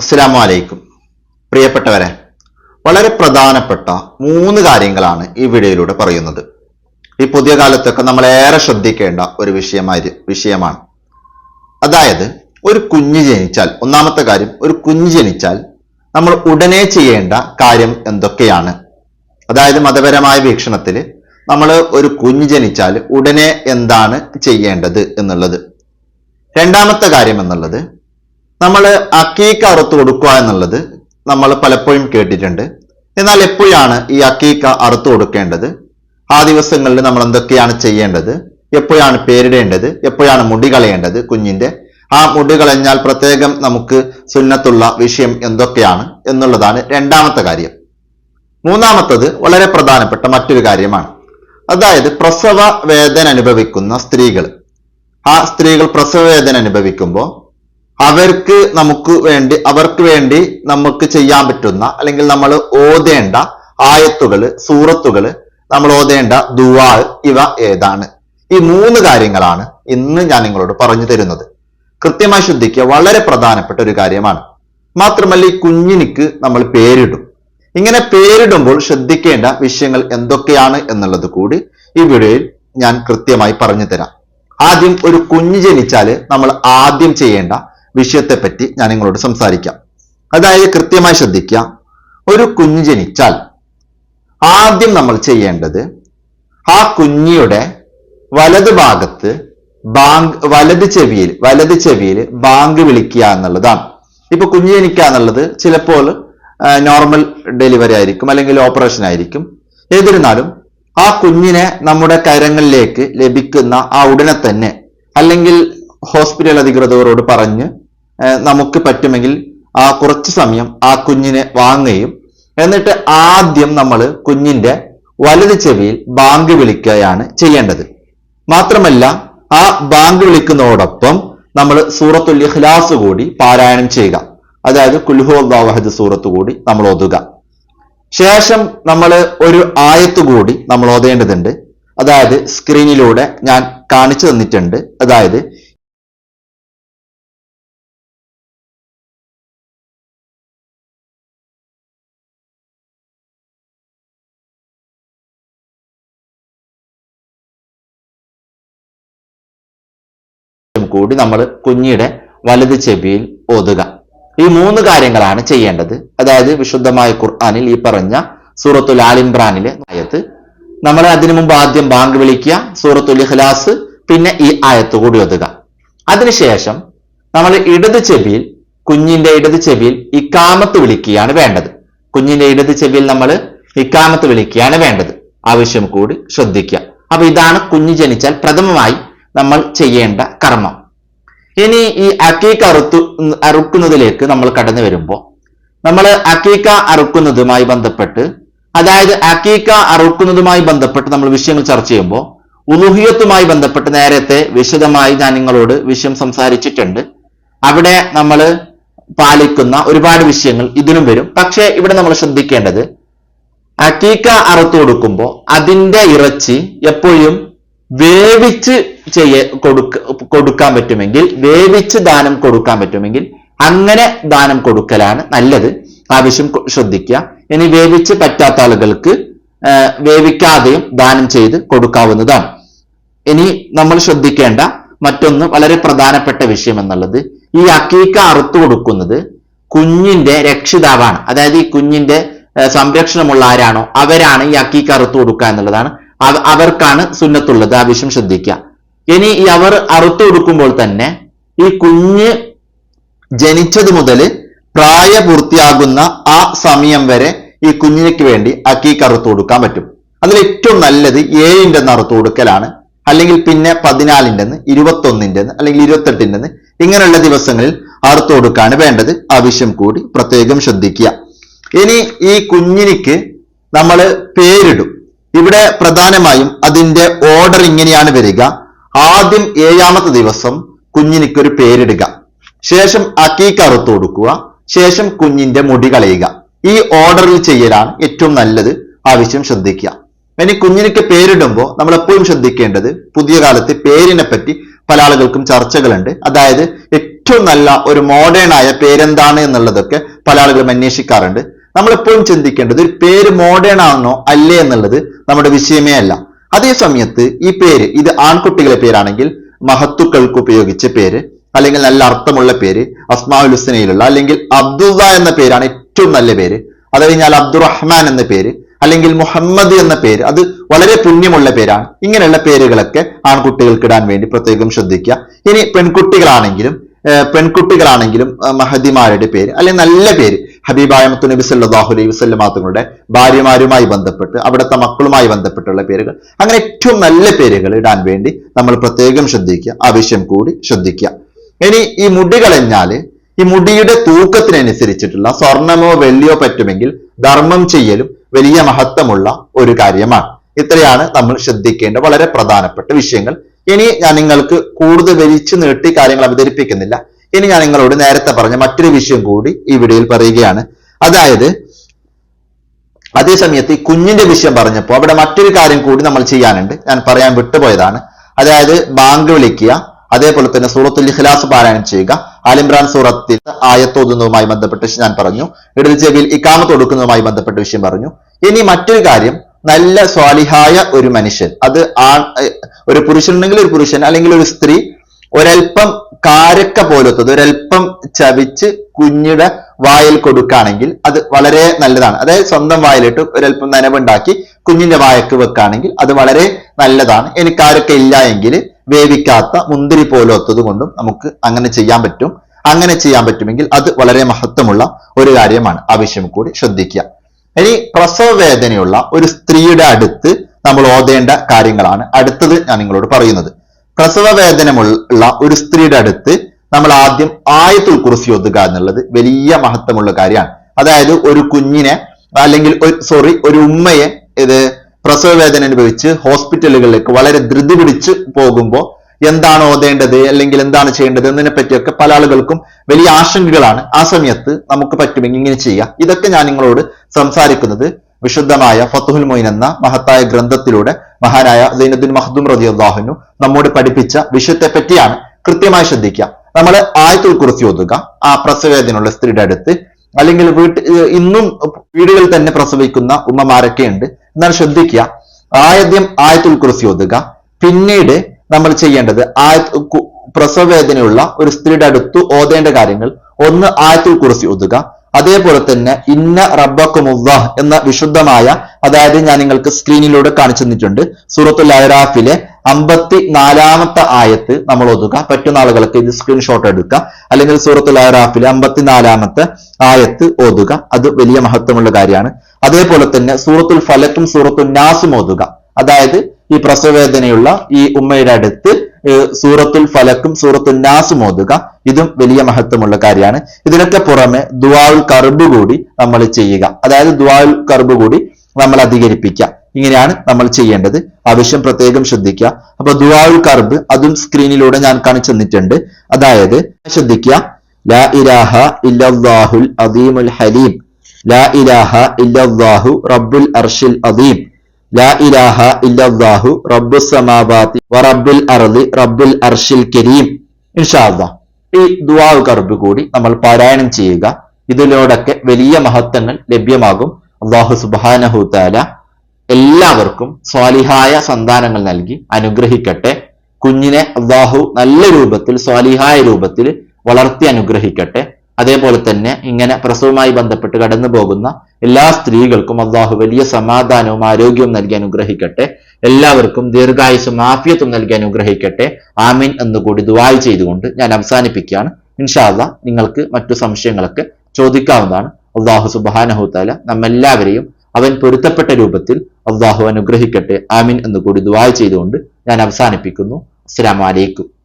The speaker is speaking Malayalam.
അസ്സലാമു അലൈക്കും പ്രിയപ്പെട്ടവരെ വളരെ പ്രധാനപ്പെട്ട മൂന്ന് കാര്യങ്ങളാണ് ഈ വീഡിയോയിലൂടെ പറയുന്നത്. ഈ പുതിയ കാലത്തൊക്കെ നമ്മൾ ഏറെ ശ്രദ്ധിക്കേണ്ട ഒരു വിഷയമായി വിഷയമാണ്. അതായത് ഒരു കുഞ്ഞ് ജനിച്ചാൽ ഒന്നാമത്തെ കാര്യം ഒരു കുഞ്ഞ് ജനിച്ചാൽ നമ്മൾ ഉടനെ ചെയ്യേണ്ട കാര്യം എന്തൊക്കെയാണ്? അതായത് മതപരമായ വീക്ഷണത്തിൽ നമ്മൾ ഒരു കുഞ്ഞ് ജനിച്ചാൽ ഉടനെ എന്താണ് ചെയ്യേണ്ടത് എന്നുള്ളത്. രണ്ടാമത്തെ കാര്യം എന്നുള്ളത് നമ്മൾ അക്കീക്ക അറുത്ത് കൊടുക്കുക എന്നുള്ളത് നമ്മൾ പലപ്പോഴും കേട്ടിട്ടുണ്ട്. എന്നാൽ എപ്പോഴാണ് ഈ അക്കീക്ക അറുത്ത് കൊടുക്കേണ്ടത്? ആ ദിവസങ്ങളിൽ നമ്മൾ എന്തൊക്കെയാണ് ചെയ്യേണ്ടത്? എപ്പോഴാണ് പേരിടേണ്ടത്? എപ്പോഴാണ് മുടി കളയേണ്ടത് കുഞ്ഞിന്റെ ആ മുടി കളഞ്ഞാൽ പ്രത്യേകം നമുക്ക് സുന്നത്തുള്ള വിഷയം എന്തൊക്കെയാണ് എന്നുള്ളതാണ് രണ്ടാമത്തെ കാര്യം. മൂന്നാമത്തത് വളരെ പ്രധാനപ്പെട്ട മറ്റൊരു കാര്യമാണ്. അതായത് പ്രസവ വേദന അനുഭവിക്കുന്ന സ്ത്രീകൾ ആ സ്ത്രീകൾ പ്രസവ വേദന അനുഭവിക്കുമ്പോൾ അവർക്ക് നമുക്ക് വേണ്ടി അവർക്ക് വേണ്ടി നമുക്ക് ചെയ്യാൻ പറ്റുന്ന അല്ലെങ്കിൽ നമ്മൾ ഓതേണ്ട ആയത്തുകൾ സൂറത്തുകൾ നമ്മൾ ഓതേണ്ട ദുവാ ഇവ ഏതാണ്? ഈ മൂന്ന് കാര്യങ്ങളാണ് ഇന്ന് ഞാൻ നിങ്ങളോട് പറഞ്ഞു തരുന്നത്. കൃത്യമായി ശ്രദ്ധിക്കുക വളരെ പ്രധാനപ്പെട്ട ഒരു കാര്യമാണ്. മാത്രമല്ല ഈ കുഞ്ഞിനിക്ക് നമ്മൾ പേരിടും. ഇങ്ങനെ പേരിടുമ്പോൾ ശ്രദ്ധിക്കേണ്ട വിഷയങ്ങൾ എന്തൊക്കെയാണ് എന്നുള്ളത് കൂടി ഈ വീഡിയോയിൽ ഞാൻ കൃത്യമായി പറഞ്ഞു തരാം. ആദ്യം ഒരു കുഞ്ഞ് ജനിച്ചാൽ നമ്മൾ ആദ്യം ചെയ്യേണ്ട വിഷയത്തെ പറ്റി ഞാൻ നിങ്ങളോട് സംസാരിക്കാം. അതായത് കൃത്യമായി ശ്രദ്ധിക്കുക. ഒരു കുഞ്ഞ് ജനിച്ചാൽ ആദ്യം നമ്മൾ ചെയ്യേണ്ടത് ആ കുഞ്ഞിയുടെ വലത് ഭാഗത്ത് ബാങ്ക് വലത് ചെവിയിൽ വലത് ചെവിയിൽ ബാങ്ക് വിളിക്കുക എന്നുള്ളതാണ്. ഇപ്പൊ കുഞ്ഞ് ജനിക്കുക എന്നുള്ളത് ചിലപ്പോൾ നോർമൽ ഡെലിവറി ആയിരിക്കും അല്ലെങ്കിൽ ഓപ്പറേഷൻ ആയിരിക്കും. എന്നിരുന്നാലും ആ കുഞ്ഞിനെ നമ്മുടെ കരങ്ങളിലേക്ക് ലഭിക്കുന്ന ആ ഉടനെ തന്നെ അല്ലെങ്കിൽ ഹോസ്പിറ്റൽ അധികൃതരോട് പറഞ്ഞ് നമുക്ക് പറ്റുമെങ്കിൽ ആ കുറച്ച് സമയം ആ കുഞ്ഞിനെ വാങ്ങുകയും എന്നിട്ട് ആദ്യം നമ്മൾ കുഞ്ഞിന്റെ വലത് ചെവിയിൽ ബാങ്ക് വിളിക്കുകയാണ് ചെയ്യേണ്ടത്. മാത്രമല്ല ആ ബാങ്ക് വിളിക്കുന്നതോടൊപ്പം നമ്മൾ സൂറത്തുൽ ഇഖ്ലാസ് കൂടി പാരായണം ചെയ്യുക. അതായത് കുൽഹു അള്ളാഹദ് സൂറത്ത് കൂടി നമ്മൾ ഒതുക ശേഷം നമ്മൾ ഒരു ആയത്ത് കൂടി നമ്മൾ ഓതേണ്ടതുണ്ട്. അതായത് സ്ക്രീനിലൂടെ ഞാൻ കാണിച്ചു തന്നിട്ടുണ്ട്. അതായത് കൂടി നമ്മൾ കുഞ്ഞിയുടെ വലത് ചെവിയിൽ ഓതുക. ഈ മൂന്ന് കാര്യങ്ങളാണ് ചെയ്യേണ്ടത്. അതായത് വിശുദ്ധമായ ഖുർആാനിൽ ഈ പറഞ്ഞ സൂറത്തുൽ ആൽ ഇമ്രാനിലെ ആയത്ത്. നമ്മൾ അതിനു മുമ്പ് ആദ്യം ബാങ്ക് വിളിക്കുക സൂറത്തുൽ ഇഖ്ലാസ് പിന്നെ ഈ ആയത്ത് കൂടി ഒതുക അതിനുശേഷം നമ്മൾ ഇടത് ചെവിയിൽ കുഞ്ഞിന്റെ ഇടത് ചെവിയിൽ ഇക്കാമത്ത് വിളിക്കുകയാണ് വേണ്ടത്. കുഞ്ഞിന്റെ ഇടത് ചെവിയിൽ നമ്മൾ ഇക്കാമത്ത് വിളിക്കുകയാണ് വേണ്ടത്. ആവശ്യം കൂടി ശ്രദ്ധിക്കുക. അപ്പൊ ഇതാണ് കുഞ്ഞ് ജനിച്ചാൽ പ്രഥമമായി നമ്മൾ ചെയ്യേണ്ട കർമ്മം. ഇനി ഈ അക്കീക്ക അറുത്തു അറുക്കുന്നതിലേക്ക് നമ്മൾ കടന്നു വരുമ്പോൾ നമ്മൾ അക്കീക്ക അറുക്കുന്നതുമായി ബന്ധപ്പെട്ട് അതായത് അക്കീക്ക അറുക്കുന്നതുമായി ബന്ധപ്പെട്ട് നമ്മൾ വിഷയങ്ങൾ ചർച്ച ചെയ്യുമ്പോൾ ഉലുഹിയത്തുമായി ബന്ധപ്പെട്ട് നേരത്തെ വിശദമായി ഞാൻ നിങ്ങളോട് വിഷയം സംസാരിച്ചിട്ടുണ്ട്. അവിടെ നമ്മൾ പാലിക്കുന്ന ഒരുപാട് വിഷയങ്ങൾ ഇതിനും വരും. പക്ഷേ ഇവിടെ നമ്മൾ ശ്രദ്ധിക്കേണ്ടത് അക്കീക്ക അറുത്തു കൊടുക്കുമ്പോൾ അതിന്റെ ഇറച്ചി എപ്പോഴും വേവിച്ച് ചെയ്യ കൊടുക്ക കൊടുക്കാൻ പറ്റുമെങ്കിൽ വേവിച്ച് ദാനം കൊടുക്കാൻ പറ്റുമെങ്കിൽ അങ്ങനെ ദാനം കൊടുക്കലാണ് നല്ലത്. ആവശ്യം ശ്രദ്ധിക്കുക. ഇനി വേവിച്ച് പറ്റാത്ത ആളുകൾക്ക് വേവിക്കാതെയും ദാനം ചെയ്ത് കൊടുക്കാവുന്നതാണ്. ഇനി നമ്മൾ ശ്രദ്ധിക്കേണ്ട മറ്റൊന്ന് വളരെ പ്രധാനപ്പെട്ട വിഷയം എന്നുള്ളത് ഈ അക്കീക്ക അറുത്തു കൊടുക്കുന്നത് കുഞ്ഞിന്റെ രക്ഷിതാവാണ്. അതായത് ഈ കുഞ്ഞിന്റെ സംരക്ഷണമുള്ള ആരാണോ അവരാണ് ഈ അക്കീക്ക അറുത്തു കൊടുക്കുക എന്നുള്ളതാണ്. അവർക്കാണ് സുന്നത്തുള്ളത് ആ വിഷയം ശ്രദ്ധിക്കുക ഇനി ഈ അവർ അറുത്തു കൊടുക്കുമ്പോൾ തന്നെ ഈ കുഞ്ഞ് ജനിച്ചത് മുതൽ പ്രായപൂർത്തിയാകുന്ന ആ സമയം വരെ ഈ കുഞ്ഞിനേക്ക് വേണ്ടി അക്കീക്ക് അറുത്തു കൊടുക്കാൻ പറ്റും. അതിൽ ഏറ്റവും നല്ലത് ഏഴിന്റെ അറുത്തു കൊടുക്കലാണ്. അല്ലെങ്കിൽ പിന്നെ പതിനാലിന്റെ ഇരുപത്തൊന്നിന്റെ അല്ലെങ്കിൽ ഇരുപത്തെട്ടിന്റെ ഇങ്ങനെയുള്ള ദിവസങ്ങളിൽ അറുത്തു കൊടുക്കാണ് വേണ്ടത്. ആവശ്യം കൂടി പ്രത്യേകം ശ്രദ്ധിക്കുക ഇനി ഈ കുഞ്ഞിനിക്ക് നമ്മൾ പേരിടും. ഇവിടെ പ്രധാനമായും അതിന്റെ ഓർഡർ ഇങ്ങനെയാണ് വരിക. ആദ്യം ഏഴാമത്തെ ദിവസം കുഞ്ഞിനിക്കൊരു പേരിടുക. ശേഷം അക്കീക്ക് കൊടുക്കുക. ശേഷം കുഞ്ഞിന്റെ മുടി കളയുക. ഈ ഓർഡറിൽ ചെയ്യലാണ് ഏറ്റവും നല്ലത് ആവശ്യം ശ്രദ്ധിക്കുക. ഇനി കുഞ്ഞിനിക്ക് പേരിടുമ്പോൾ നമ്മൾ എപ്പോഴും ശ്രദ്ധിക്കേണ്ടത് പുതിയ കാലത്ത് പേരിനെ പറ്റി പല ആളുകൾക്കും ചർച്ചകളുണ്ട്. അതായത് ഏറ്റവും നല്ല ഒരു മോഡേൺ ആയ പേരെന്താണ് എന്നുള്ളതൊക്കെ പല ആളുകളും അന്വേഷിക്കാറുണ്ട്. നമ്മൾ എപ്പോഴും ചിന്തിക്കേണ്ടത് ഒരു പേര് മോഡേൺ ആണോ അല്ലേ എന്നുള്ളത് നമ്മുടെ വിഷയമേ അല്ല. അതേ സമയത്ത് ഈ പേര് ഇത് ആൺകുട്ടികളെ പേരാണെങ്കിൽ മഹത്തുക്കൾക്ക് ഉപയോഗിച്ച പേര് അല്ലെങ്കിൽ നല്ല അർത്ഥമുള്ള പേര് അസ്മാഉൽ ഹുസ്നയിലുള്ള അല്ലെങ്കിൽ അബ്ദുള്ള എന്ന പേരാണ് ഏറ്റവും നല്ല പേര്. അത് കഴിഞ്ഞാൽ അബ്ദുറഹ്മാൻ എന്ന പേര് അല്ലെങ്കിൽ മുഹമ്മദ് എന്ന പേര് അത് വളരെ പുണ്യമുള്ള പേരാണ്. ഇങ്ങനെയുള്ള പേരുകളൊക്കെ ആൺകുട്ടികൾക്ക് ഇടാൻ വേണ്ടി പ്രത്യേകം ശ്രദ്ധിക്കുക. ഇനി പെൺകുട്ടികളാണെങ്കിലും പെൺകുട്ടികളാണെങ്കിലും മഹദിമാരുടെ പേര് അല്ലെങ്കിൽ നല്ല പേര് ഹബീബായ മുത്തു നബി സല്ലാഹു അലൈഹി വസ്ലമാങ്ങളുടെ ഭാര്യമാരുമായി ബന്ധപ്പെട്ട് അവിടുത്തെ മക്കളുമായി ബന്ധപ്പെട്ടുള്ള പേരുകൾ. അങ്ങനെ ഏറ്റവും നല്ല പേരുകൾ ഇടാൻ വേണ്ടി നമ്മൾ പ്രത്യേകം ശ്രദ്ധിക്കുക ആവശ്യം കൂടി ശ്രദ്ധിക്കുക. ഇനി ഈ മുടി കളഞ്ഞാൽ ഈ മുടിയുടെ തൂക്കത്തിനനുസരിച്ചിട്ടുള്ള സ്വർണമോ വെള്ളിയോ പറ്റുമെങ്കിൽ ധർമ്മം ചെയ്യലും വലിയ മഹത്വമുള്ള ഒരു കാര്യമാണ്. ഇത്രയാണ് നമ്മൾ ശ്രദ്ധിക്കേണ്ട വളരെ പ്രധാനപ്പെട്ട വിഷയങ്ങൾ. ഇനി ഞാൻ നിങ്ങൾക്ക് കൂടുതൽ വലിച്ചു നീട്ടി കാര്യങ്ങൾ അവതരിപ്പിക്കുന്നില്ല. ഇനി ഞാൻ നിങ്ങളോട് നേരത്തെ പറഞ്ഞ മറ്റൊരു വിഷയം കൂടി ഈ വീഡിയോയിൽ പറയുകയാണ്. അതായത് അതേ സമയത്ത് ഈ കുഞ്ഞിന്റെ വിഷയം പറഞ്ഞപ്പോൾ അവിടെ മറ്റൊരു കാര്യം കൂടി നമ്മൾ ചെയ്യാനുണ്ട്. ഞാൻ പറയാൻ വിട്ടുപോയതാണ്. അതായത് ബാങ്ക് വിളിക്കുക അതേപോലെ തന്നെ സൂറത്തുൽ ഇഖ്ലാസ് പാരായണം ചെയ്യുക. ആലിംറാൻ സൂറത്തിൽ ആയത്തോതുന്നതുമായി ബന്ധപ്പെട്ട ഞാൻ പറഞ്ഞു. ഇടത് ചെവിയിൽ ഇക്കാമത്ത് കൊടുക്കുന്നതുമായി ബന്ധപ്പെട്ട വിഷയം പറഞ്ഞു. ഇനി മറ്റൊരു കാര്യം നല്ല സ്വാലിഹായ ഒരു മനുഷ്യൻ അത് ആ ഒരു പുരുഷനുണ്ടെങ്കിൽ ഒരു പുരുഷൻ അല്ലെങ്കിൽ ഒരു സ്ത്രീ ഒരൽപ്പം കാരക്ക പോലത്തത് ഒരൽപ്പം ചവിച്ച് കുഞ്ഞിയുടെ വായിൽ കൊടുക്കുകയാണെങ്കിൽ അത് വളരെ നല്ലതാണ്. അതായത് സ്വന്തം വായിലിട്ട് ഒരൽപ്പം നനവുണ്ടാക്കി കുഞ്ഞിന്റെ വായക്ക് വെക്കുകയാണെങ്കിൽ അത് വളരെ നല്ലതാണ്. ഇനി കാരക്ക ഇല്ല എങ്കിൽ വേവിക്കാത്ത മുന്തിരി പോലത്തത് കൊണ്ടും നമുക്ക് അങ്ങനെ ചെയ്യാൻ പറ്റും. അങ്ങനെ ചെയ്യാൻ പറ്റുമെങ്കിൽ അത് വളരെ മഹത്വമുള്ള ഒരു കാര്യമാണ്. ആവശ്യം കൂടി ശ്രദ്ധിക്കുക. ഇനി പ്രസവ വേദനയുള്ള ഒരു സ്ത്രീയുടെ അടുത്ത് നമ്മൾ ഓതേണ്ട കാര്യങ്ങളാണ് അടുത്തത് ഞാൻ നിങ്ങളോട് പറയുന്നത്. പ്രസവ വേദനമുള്ള ഒരു സ്ത്രീയുടെ അടുത്ത് നമ്മൾ ആദ്യം ആയത്തുൽ കുറിസി ഒതുക എന്നുള്ളത് വലിയ മഹത്വമുള്ള കാര്യമാണ്. അതായത് ഒരു കുഞ്ഞിനെ അല്ലെങ്കിൽ സോറി ഒരു ഉമ്മയെ ഇത് പ്രസവ വേദന അനുഭവിച്ച് ഹോസ്പിറ്റലുകളിലേക്ക് വളരെ ധൃതി പിടിച്ച് പോകുമ്പോൾ എന്താണ് ഓതേണ്ടത് അല്ലെങ്കിൽ എന്താണ് ചെയ്യേണ്ടത് എന്നതിനെ പറ്റിയൊക്കെ പല ആളുകൾക്കും വലിയ ആശങ്കകളാണ് ആ സമയത്ത് നമുക്ക് പറ്റുമെങ്കിൽ ഇങ്ങനെ ചെയ്യാം. ഇതൊക്കെ ഞാൻ നിങ്ങളോട് സംസാരിക്കുന്നത്. വിശുദ്ധമായ ഫത്തുഹുൽ മൊയിൻ എന്ന മഹത്തായ ഗ്രന്ഥത്തിലൂടെ മഹാനായ സൈനുദ്ദീൻ മഹദും റതി അള്ളാഹുനു നമ്മോട് പഠിപ്പിച്ച വിഷയത്തെ പറ്റിയാണ് കൃത്യമായി ശ്രദ്ധിക്കുക. നമ്മൾ ആയത്തുൽ കുറിച്ച് ഓതുക. ആ പ്രസവേദനയുള്ള സ്ത്രീയുടെ അടുത്ത് അല്ലെങ്കിൽ വീട്ട് ഇന്നും വീടുകളിൽ തന്നെ പ്രസവിക്കുന്ന ഉമ്മമാരൊക്കെ ഉണ്ട്. എന്നാൽ ശ്രദ്ധിക്കുക. ആദ്യം ആയത്തുൽ കുറിച്ച് ഓതുക. പിന്നീട് നമ്മൾ ചെയ്യേണ്ടത് ആയ പ്രസവേദനയുള്ള ഒരു സ്ത്രീയുടെ അടുത്ത് ഓതേണ്ട കാര്യങ്ങൾ. ഒന്ന് ആയത്തുൽ കുറിച്ച് ഓതുക. അതേപോലെ തന്നെ ഇന്ന റബ്ബക്കുമുല്ലാഹ് എന്ന വിശുദ്ധമായ അതായത് ഞാൻ നിങ്ങൾക്ക് സ്ക്രീനിലൂടെ കാണിച്ചു തന്നിട്ടുണ്ട് സൂറത്തുൽ അഹ്റാഫിലെ അമ്പത്തി നാലാമത്തെ ആയത്ത് നമ്മൾ ഒതുക പറ്റുന്ന ആളുകൾക്ക് ഇത് സ്ക്രീൻഷോട്ട് എടുക്കുക. അല്ലെങ്കിൽ സൂറത്തുൽ അഹ്റാഫിലെ അമ്പത്തിനാലാമത്തെ ആയത്ത് ഓതുക. അത് വലിയ മഹത്വമുള്ള കാര്യമാണ്. അതേപോലെ തന്നെ സൂറത്തുൽ ഫലക്കും സൂറത്തുൽ നാസും ഓതുക. അതായത് ഈ പ്രസവവേദനയുള്ള ഈ ഉമ്മയുടെ അടുത്ത് സൂറത്തുൽ ഫലക്കും സൂറത്തുൽ നാസും ഓതുക. ഇതും വലിയ മഹത്വമുള്ള കാര്യമാണ്. ഇതിനൊക്കെ പുറമെ ദുവാൽ കർബ് കൂടി നമ്മൾ ചെയ്യുക. അതായത് ദുവാൽ കർബ് കൂടി നമ്മൾ അധികരിപ്പിക്കുക. ഇങ്ങനെയാണ് നമ്മൾ ചെയ്യേണ്ടത്. ആവശ്യം പ്രത്യേകം ശ്രദ്ധിക്കുക. അപ്പൊ ദുവാൽ കർബ് അതും സ്ക്രീനിലൂടെ ഞാൻ കാണിച്ചു തന്നിട്ടുണ്ട്. അതായത് ശ്രദ്ധിക്കുക. ലാ ഇലാഹ ഇല്ലാഹുൽ അദീമുൽ ഹലീം. ലാ ഇലാഹ ഇല്ലാഹു റബ്ബുൽ അർഷിൽ അദീം. ലാ ഇലാഹ അർദി റബ്ബിൽ കരീം. ഈ കർബ് കൂടി നമ്മൾ പാരായണം ചെയ്യുക. ഇതിലൂടെയൊക്കെ വലിയ മഹത്വങ്ങൾ ലഭ്യമാകും. അള്ളാഹു സുബ്ഹാനഹു താല എല്ലാവർക്കും സ്വാലിഹായ സന്താനങ്ങൾ നൽകി അനുഗ്രഹിക്കട്ടെ. കുഞ്ഞിനെ അള്ളാഹു നല്ല രൂപത്തിൽ സ്വാലിഹായ രൂപത്തിൽ വളർത്തി അനുഗ്രഹിക്കട്ടെ. അതേപോലെ തന്നെ ഇങ്ങനെ പ്രസവവുമായി ബന്ധപ്പെട്ട് കടന്നു പോകുന്ന എല്ലാ സ്ത്രീകൾക്കും അള്ളാഹു വലിയ സമാധാനവും ആരോഗ്യവും നൽകി അനുഗ്രഹിക്കട്ടെ. എല്ലാവർക്കും ദീർഘായുസും മാഫിയത്തും നൽകി അനുഗ്രഹിക്കട്ടെ. ആമീൻ എന്നുകൂടി ദുവായി ചെയ്തുകൊണ്ട് ഞാൻ അവസാനിപ്പിക്കുകയാണ്. ഇൻഷാല്ല നിങ്ങൾക്ക് മറ്റു സംശയങ്ങളൊക്കെ ചോദിക്കാവുന്നതാണ്. അള്ളാഹു സുബാനഹുത്താല നമ്മെല്ലാവരെയും അവൻ പൊരുത്തപ്പെട്ട രൂപത്തിൽ അള്ളാഹു അനുഗ്രഹിക്കട്ടെ. ആമീൻ എന്നുകൂടി ദുവായി ചെയ്തുകൊണ്ട് ഞാൻ അവസാനിപ്പിക്കുന്നു. അസ്സലാമു അലൈക്കും.